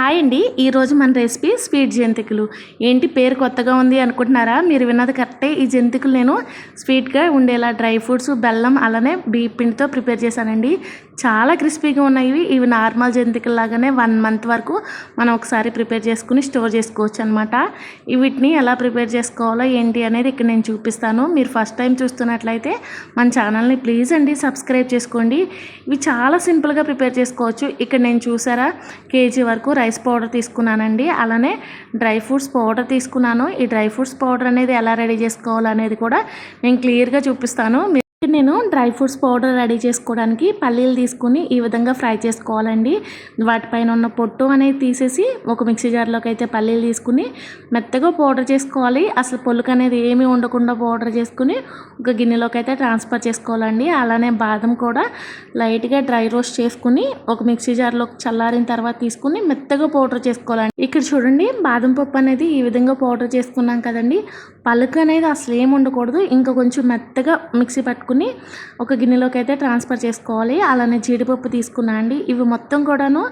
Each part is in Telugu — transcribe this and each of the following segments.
హాయ్ అండి. ఈరోజు మన రెసిపీ స్వీట్ జంతికలు. ఏంటి పేరు కొత్తగా ఉంది అనుకుంటున్నారా? మీరు విన్నది కరెక్టే. ఈ జంతికలు నేను స్వీట్గా ఉండేలా డ్రై ఫ్రూట్స్ బెల్లం అలానే బియ్య పిండితో ప్రిపేర్ చేశానండి. చాలా క్రిస్పీగా ఉన్నాయి. ఇవి నార్మల్ జంతికల్లాగానే వన్ మంత్ వరకు మనం ఒకసారి ప్రిపేర్ చేసుకుని స్టోర్ చేసుకోవచ్చు అనమాట వీటిని ఎలా ప్రిపేర్ చేసుకోవాలో ఏంటి అనేది ఇక్కడ నేను చూపిస్తాను. మీరు ఫస్ట్ టైం చూస్తున్నట్లయితే మన ఛానల్ని ప్లీజ్ అండి సబ్స్క్రైబ్ చేసుకోండి. ఇవి చాలా సింపుల్గా ప్రిపేర్ చేసుకోవచ్చు. ఇక్కడ నేను చూసారా? కేజీ వరకు రైస్ పౌడర్ తీసుకున్నానండి. అలానే డ్రై ఫ్రూట్స్ పౌడర్ తీసుకున్నాను. ఈ డ్రై ఫ్రూట్స్ పౌడర్ అనేది ఎలా రెడీ చేసుకోవాలనేది కూడా నేను క్లియర్గా చూపిస్తాను. నేను డ్రై ఫ్రూట్స్ పౌడర్ రెడీ చేసుకోవడానికి పల్లీలు తీసుకుని ఈ విధంగా ఫ్రై చేసుకోవాలండి. వాటిపైన ఉన్న పొట్టు అనేది తీసేసి ఒక మిక్సీ జార్లోకి అయితే పల్లీలు తీసుకుని మెత్తగా పౌడర్ చేసుకోవాలి. అసలు పొలుకు అనేది ఏమీ ఉండకుండా పౌడర్ చేసుకుని ఒక గిన్నెలోకి అయితే ట్రాన్స్ఫర్ చేసుకోవాలండి. అలానే బాదం కూడా లైట్గా డ్రై రోస్ట్ చేసుకుని ఒక మిక్సీ జార్లోకి చల్లారిన తర్వాత తీసుకుని మెత్తగా పౌడర్ చేసుకోవాలండి. ఇక్కడ చూడండి బాదం పప్పు అనేది ఈ విధంగా పౌడర్ చేసుకున్నాం కదండి. పలుకు అనేది అసలు ఏమి ఉండకూడదు. ఇంకా కొంచెం మెత్తగా మిక్సీ పట్టుకుని కలుపుకుని ఒక గిన్నెలోకి అయితే ట్రాన్స్ఫర్ చేసుకోవాలి. అలానే జీడిపప్పు తీసుకున్నా అండి. ఇవి మొత్తం కూడాను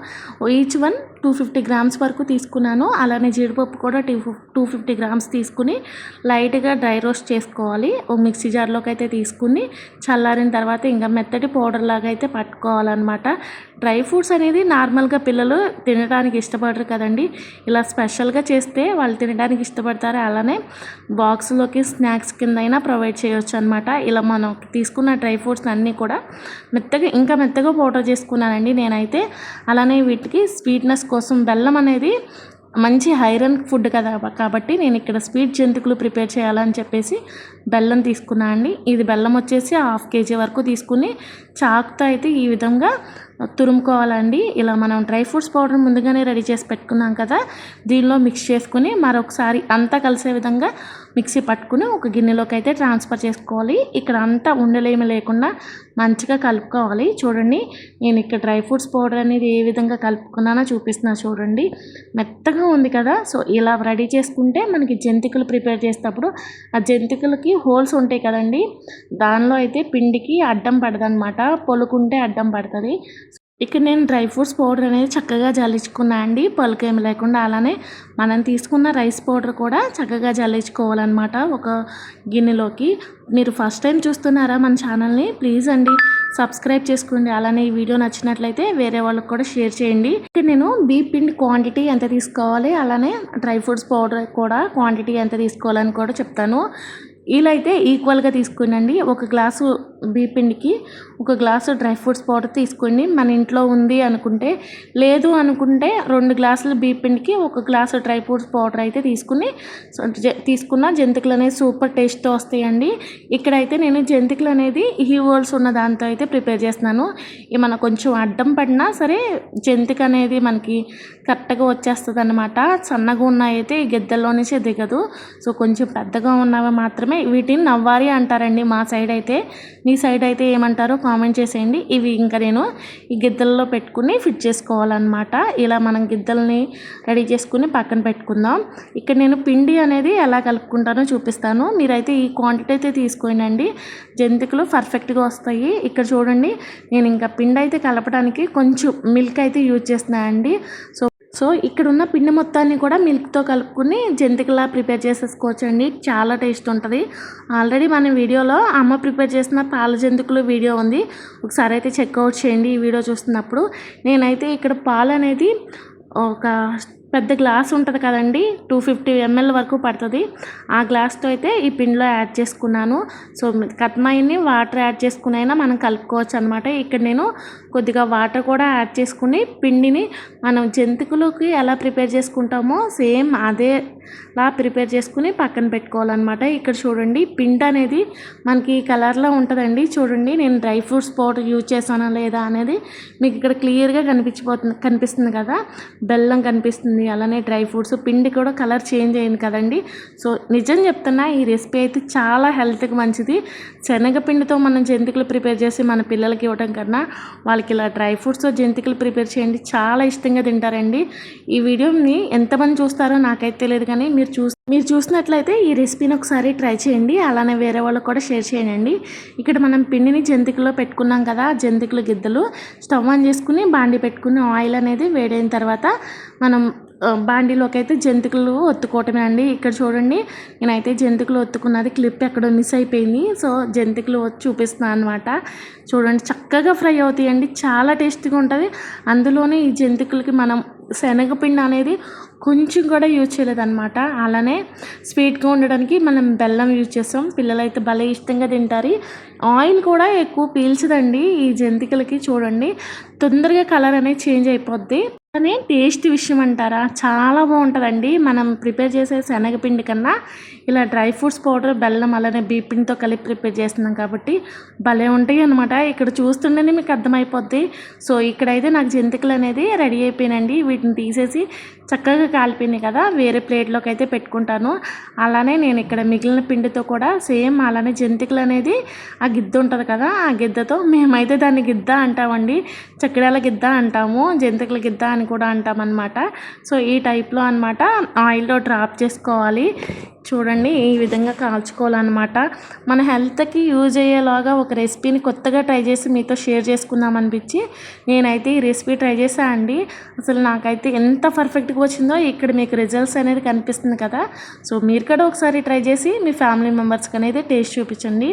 each one two fifty grams వరకు తీసుకున్నాను. అలానే జీడిపప్పు కూడా టూ టూ ఫిఫ్టీ గ్రామ్స్ తీసుకుని లైట్గా డ్రై రోస్ట్ చేసుకోవాలి. ఓ మిక్సీ జార్లోకి అయితే తీసుకుని చల్లారిన తర్వాత ఇంకా మెత్తటి పౌడర్ లాగా అయితే పట్టుకోవాలన్నమాట. డ్రై ఫ్రూట్స్ అనేది నార్మల్గా పిల్లలు తినడానికి ఇష్టపడరు కదండి. ఇలా స్పెషల్గా చేస్తే వాళ్ళు తినడానికి ఇష్టపడతారు. అలానే బాక్స్లోకి స్నాక్స్ కింద అయినా ప్రొవైడ్ చేయొచ్చు అనమాట ఇలా మనం తీసుకున్న డ్రై ఫ్రూట్స్ అన్నీ కూడా మెత్తగా ఇంకా మెత్తగా పౌడర్ చేసుకున్నానండి నేనైతే. అలానే వీటికి స్వీట్నెస్ కోసం బెల్లం అనేది మంచి ఐరన్ ఫుడ్ కదా కాబట్టి నేను ఇక్కడ స్వీట్ జంతికలు ప్రిపేర్ చేయాలని చెప్పేసి బెల్లం తీసుకున్నా అండి. ఇది బెల్లం వచ్చేసి హాఫ్ కేజీ వరకు తీసుకుని చాకుతో అయితే ఈ విధంగా తురుముకోవాలండి. ఇలా మనం డ్రై ఫ్రూట్స్ పౌడర్ ముందుగానే రెడీ చేసి పెట్టుకున్నాం కదా దీనిలో మిక్స్ చేసుకుని మరొకసారి అంతా కలిసే విధంగా మిక్సీ పట్టుకుని ఒక గిన్నెలోకి అయితే ట్రాన్స్ఫర్ చేసుకోవాలి. ఇక్కడ అంతా ఉండలేమి లేకుండా మంచిగా కలుపుకోవాలి. చూడండి నేను ఇక్కడ డ్రై ఫ్రూట్స్ పౌడర్ అనేది ఏ విధంగా కలుపుకున్నానో చూపిస్తున్నా చూడండి. మెత్తగా ఉంది కదా సో ఇలా రెడీ చేసుకుంటే మనకి జంతికలు ప్రిపేర్ చేసేటప్పుడు ఆ జంతికలకి హోల్స్ ఉంటాయి కదండి దానిలో అయితే పిండికి అడ్డం పడదనమాట పొలుకుంటే అడ్డం పడుతుంది. ఇక్కడ నేను డ్రై ఫ్రూట్స్ పౌడర్ అనేది చక్కగా జల్లించుకున్నా అండి. పలుకేమి లేకుండా అలానే మనం తీసుకున్న రైస్ పౌడర్ కూడా చక్కగా జల్లించుకోవాలన్నమాట ఒక గిన్నెలోకి. మీరు ఫస్ట్ టైం చూస్తున్నారా మన ఛానల్ని? ప్లీజ్ అండి సబ్స్క్రైబ్ చేసుకోండి. అలానే ఈ వీడియో నచ్చినట్లయితే వేరే వాళ్ళకి కూడా షేర్ చేయండి. ఇక్కడ నేను బీ పిండి క్వాంటిటీ ఎంత తీసుకోవాలి? అలానే డ్రై ఫ్రూట్స్ పౌడర్ కూడా క్వాంటిటీ ఎంత తీసుకోవాలని కూడా చెప్తాను. ఇలా అయితే ఈక్వల్గా తీసుకునండి. ఒక గ్లాసు బీపిండికి ఒక గ్లాసు డ్రై ఫ్రూట్స్ పౌడర్ తీసుకోండి మన ఇంట్లో ఉంది అనుకుంటే లేదు అనుకుంటే రెండు గ్లాసులు బీపిండికి ఒక గ్లాసు డ్రై ఫ్రూట్స్ పౌడర్ అయితే తీసుకుని తీసుకున్న జంతికలు అనేది సూపర్ టేస్ట్తో వస్తాయండి. ఇక్కడైతే నేను జంతికలు అనేది హీవోల్స్ ఉన్న దాంతో అయితే ప్రిపేర్ చేస్తున్నాను. మన కొంచెం అడ్డం పడినా సరే జంతిక అనేది మనకి కరెక్ట్గా వచ్చేస్తుంది అనమాట సన్నగా ఉన్నాయైతే ఈ గిద్దల్లో నుంచి దిగదు. సో కొంచెం పెద్దగా ఉన్నవి మాత్రమే వీటిని నవ్వారి అంటారండి మా సైడ్ అయితే. మీ సైడ్ అయితే ఏమంటారో కామెంట్ చేసేయండి. ఇవి ఇంకా నేను ఈ గిద్దల్లో పెట్టుకుని ఫిట్ చేసుకోవాలన్నమాట. ఇలా మనం గిద్దల్ని రెడీ చేసుకుని పక్కన పెట్టుకుందాం. ఇక్కడ నేను పిండి అనేది ఎలా కలుపుకుంటానో చూపిస్తాను. మీరైతే ఈ క్వాంటిటీ అయితే తీసుకోనండి జంతికలు పర్ఫెక్ట్గా వస్తాయి. ఇక్కడ చూడండి నేను ఇంకా పిండి అయితే కలపడానికి కొంచెం మిల్క్ అయితే యూజ్ చేస్తున్నానండి. సో సో ఇక్కడ ఉన్న పిండి మొత్తాన్ని కూడా మిల్క్తో కలుపుకుని జంతికలా ప్రిపేర్ చేసేసుకోవచ్చు అండి చాలా టేస్ట్ ఉంటుంది. ఆల్రెడీ మన వీడియోలో అమ్మ ప్రిపేర్ చేసిన పాల జంతికలు వీడియో ఉంది. ఒకసారి అయితే చెక్అవుట్ చేయండి ఈ వీడియో చూస్తున్నప్పుడు. నేనైతే ఇక్కడ పాలు అనేది ఒక పెద్ద గ్లాస్ ఉంటుంది కదండి టూ ఫిఫ్టీ ఎంఎల్ వరకు పడుతుంది. ఆ గ్లాస్తో అయితే ఈ పిండిలో యాడ్ చేసుకున్నాను. సో కత్మాయిని వాటర్ యాడ్ చేసుకుని అయినా మనం కలుపుకోవచ్చు అనమాట ఇక్కడ నేను కొద్దిగా వాటర్ కూడా యాడ్ చేసుకుని పిండిని మనం జంతికలకి ఎలా ప్రిపేర్ చేసుకుంటామో సేమ్ అదే లా ప్రిపేర్ చేసుకుని పక్కన పెట్టుకోవాలన్నమాట. ఇక్కడ చూడండి పిండి అనేది మనకి కలర్లో ఉంటుందండి. చూడండి నేను డ్రై ఫ్రూట్స్ పౌడర్ యూజ్ చేశానా లేదా అనేది మీకు ఇక్కడ క్లియర్గా కనిపించిపోతుంది కనిపిస్తుంది కదా. బెల్లం కనిపిస్తుంది అలానే డ్రై ఫ్రూట్స్ పిండి కూడా కలర్ చేంజ్ అయింది కదండి. సో నిజం చెప్తున్నా ఈ రెసిపీ అయితే చాలా హెల్త్కి మంచిది. శనగపిండితో మనం జంతికలు ప్రిపేర్ చేసి మన పిల్లలకి ఇవ్వడం కన్నా వాళ్ళకి ఇలా డ్రై ఫ్రూట్స్తో జంతికలు ప్రిపేర్ చేయండి. చాలా ఇష్టంగా తింటారండి. ఈ వీడియోని ఎంతమంది చూస్తారో నాకైతే తెలియదు కానీ మీరు చూసి మీరు చూసినట్లయితే ఈ రెసిపీని ఒకసారి ట్రై చేయండి. అలానే వేరే వాళ్ళకి కూడా షేర్ చేయండి. ఇక్కడ మనం పిండిని జంతికలో పెట్టుకున్నాం కదా జంతికలు గిద్దలు. స్టవ్ ఆన్ చేసుకుని బాండి పెట్టుకుని ఆయిల్ అనేది వేడైన తర్వాత మనం బాండీలోకి అయితే జంతికలు ఒత్తుకోవటమే అండి. ఇక్కడ చూడండి నేనైతే జంతికలు ఒత్తుకున్నది క్లిప్ ఎక్కడో మిస్ అయిపోయింది. సో జంతికలు చూపిస్తున్నాను అనమాట చూడండి చక్కగా ఫ్రై అవుతాయండి. చాలా టేస్టీగా ఉంటుంది. అందులోనే ఈ జంతికలకి మనం శనగపిండి అనేది కొంచెం కూడా యూజ్ చేయలేదన్నమాట. అలానే స్వీట్గా ఉండడానికి మనం బెల్లం యూజ్ చేస్తాం. పిల్లలు అయితే భలే ఇష్టంగా తింటారు. ఆయిల్ కూడా ఎక్కువ పీల్చదండి ఈ జంతికలకి చూడండి. తొందరగా కలర్ అనేది చేంజ్ అయిపోద్ది. కానీ టేస్ట్ విషయం అంటారా చాలా బాగుంటుందండి. మనం ప్రిపేర్ చేసే శనగపిండి కన్నా ఇలా డ్రై ఫ్రూట్స్ పౌడర్ బెల్లం అలానే బీపిండితో కలిపి ప్రిపేర్ చేస్తున్నాం కాబట్టి భలే ఉంటాయి అనమాట ఇక్కడ చూస్తుంటేనే మీకు అర్థమైపోద్ది. సో ఇక్కడైతే నాకు జంతికలు అనేది రెడీ అయిపోయినండి వీటిని తీసేసి చక్కగా కాలిపోయినాయి కదా. వేరే ప్లేట్లోకి అయితే పెట్టుకుంటాను. అలానే నేను ఇక్కడ మిగిలిన పిండితో కూడా సేమ్ అలానే జంతికలు అనేది ఆ గిద్ద ఉంటుంది కదా ఆ గిద్దతో మేమైతే దాన్ని గిద్ద అంటామండి. చక్కెరాల గిద్ద అంటాము జంతికల గిద్ద అని కూడా అంటామన్నమాట. సో ఈ టైప్లో అనమాట ఆయిల్లో డ్రాప్ చేసుకోవాలి. చూడండి ఈ విధంగా కాల్చుకోవాలన్నమాట. మన హెల్త్కి యూజ్ అయ్యేలాగా ఒక రెసిపీని కొత్తగా ట్రై చేసి మీతో షేర్ చేసుకుందాం అనిపించి నేనైతే ఈ రెసిపీ ట్రై చేసా అండి. అసలు నాకైతే ఎంత పర్ఫెక్ట్గా వచ్చిందో ఇక్కడ మీకు రిజల్ట్స్ అనేది కనిపిస్తుంది కదా. సో మీరు కూడా ఒకసారి ట్రై చేసి మీ ఫ్యామిలీ మెంబర్స్కి అనేది టేస్ట్ చూపించండి.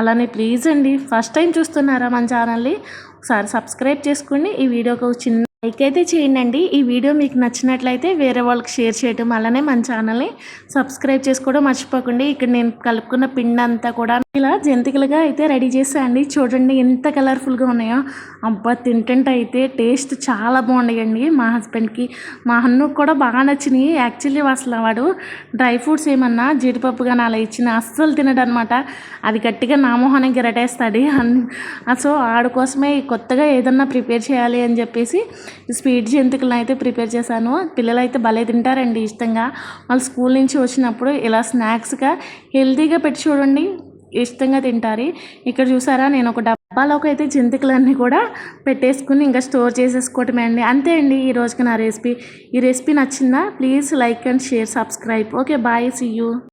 అలానే ప్లీజ్ అండి ఫస్ట్ టైం చూస్తున్నారా మన ఛానల్ని ఒకసారి సబ్స్క్రైబ్ చేసుకోండి ఈ వీడియోకి ఒక చిన్న లైక్ అయితే చేయండి. ఈ వీడియో మీకు నచ్చినట్లయితే వేరే వాళ్ళకి షేర్ చేయటం అలానే మన ఛానల్ని సబ్స్క్రైబ్ చేసుకోవడం మర్చిపోకండి. ఇక్కడ నేను కలుపుకున్న పిండి అంతా కూడా ఇలా జంతికలుగా అయితే రెడీ చేసాయండి చూడండి ఎంత కలర్ఫుల్గా ఉన్నాయో. అబ్బా తింటుంటే అయితే టేస్ట్ చాలా బాగున్నాయండి మా హస్బెండ్కి మా అన్నకు కూడా బాగా నచ్చినాయి. యాక్చువల్లీ అసలు వాడు డ్రై ఫ్రూట్స్ ఏమన్నా జీడిపప్పు కానీ అలా ఇచ్చిన అస్సలు తినడనమాట. అది గట్టిగా నామోహానికి గిరటేస్తాడు. అన్- సో ఆడు కోసమే కొత్తగా ఏదన్నా ప్రిపేర్ చేయాలి అని చెప్పేసి స్వీట్ జంతికలను అయితే ప్రిపేర్ చేశాను. పిల్లలు అయితే భలే తింటారండి ఇష్టంగా. వాళ్ళు స్కూల్ నుంచి వచ్చినప్పుడు ఇలా స్నాక్స్గా హెల్తీగా పెట్టి చూడండి ఇష్టంగా తింటారు. ఇక్కడ చూసారా నేను ఒక డబ్బాలోకి అయితే జంతికలన్నీ కూడా పెట్టేసుకుని ఇంకా స్టోర్ చేసేసుకోవటమే అండి. అంతే అండి ఈ రోజుకి నా రెసిపీ. ఈ రెసిపీ నచ్చిందా please like and share subscribe. Okay bye see you.